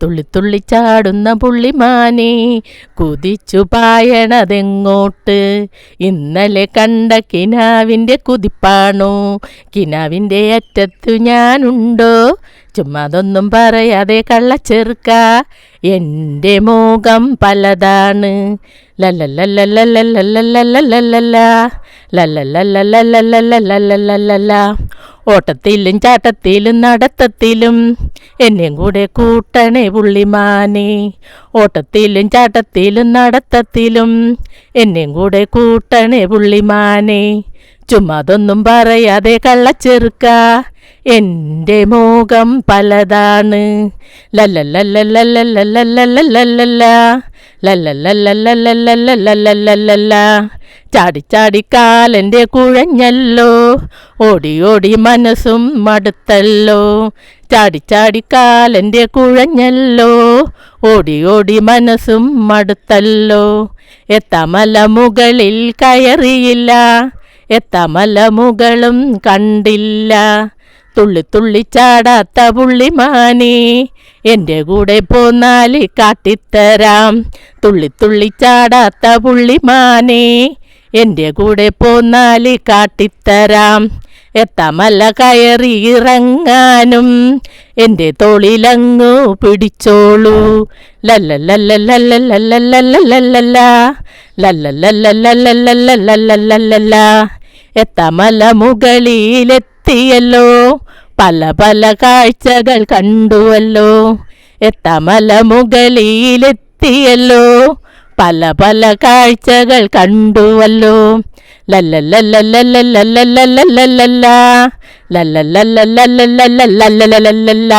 തുള്ളി തുള്ളി ചാടുന്ന പുള്ളിമാനെ കുതിച്ചു പായണതെങ്ങോട്ട് ഇന്നലെ കണ്ട കിനാവിന്റെ കുതിപ്പാണോ കിനാവിന്റെ അറ്റത്തു ഞാനുണ്ടോ ചുമ്മാതൊന്നും പറയാതെ കള്ളച്ചെറുക്ക എന്റെ മോകം പലതാണ് ലല്ലല്ലല്ലല്ലല്ലല്ലല്ലല്ലല്ലല്ല ഓട്ടത്തിലും ചാട്ടത്തിലും നടത്തത്തിലും എന്നെയും കൂടെ കൂട്ടണേ പുള്ളിമാനെ. ഓട്ടത്തിലും ചാട്ടത്തിലും നടത്തത്തിലും എന്നെയും കൂടെ കൂട്ടണേ പുള്ളിമാനെ. ചുമ്മാതൊന്നും പറയാതെ കള്ളച്ചെറുക്ക. എന്റെ മോഹം പലതാണ്. ലല്ലല്ലല്ലല്ലല്ലല്ലല്ലല്ലല്ല ലല്ലല്ലല്ലല്ലല്ലല്ലല്ലല്ലല്ല ചാടി ചാടി കാലന്റെ കുഴഞ്ഞല്ലോ. ഓടി ഓടി മനസ്സും മടുത്തല്ലോ. ചാടി ചാടി കാലന്റെ കുഴഞ്ഞല്ലോ. ഓടി ഓടി മനസ്സും മടുത്തല്ലോ. എത്തമല മുകളിൽ കയറിയില്ല. എത്തമല മുകളും കണ്ടില്ല. തുള്ളി തുള്ളി ചാടാത്ത പുള്ളിമാനെ എന്റെ കൂടെ പോന്നാൽ കാട്ടിത്തരാം. തുള്ളി തുള്ളി ചാടാത്ത പുള്ളിമാനെ എന്റെ കൂടെ പോന്നാൽ കാട്ടിത്തരാം. എത്തമല്ല കയറി ഇറങ്ങാനും. എന്റെ തോളിലങ്ങു പിടിച്ചോളൂ. ലല്ലല്ലല്ലല്ലല്ലല്ലല്ലല്ലല്ല എത്തമല മുകളിലെത്തിയല്ലോ. പല പല കാഴ്ചകൾ കണ്ടുവല്ലോ. എത്തമല മുകളിലെത്തിയല്ലോ. പല പല കാഴ്ചകൾ കണ്ടുവല്ലോ. ലല്ലല്ലല്ലല്ലല്ലല്ലല്ലല്ലല്ല. ലല്ലല്ലല്ലല്ലല്ലല്ലല്ലല്ല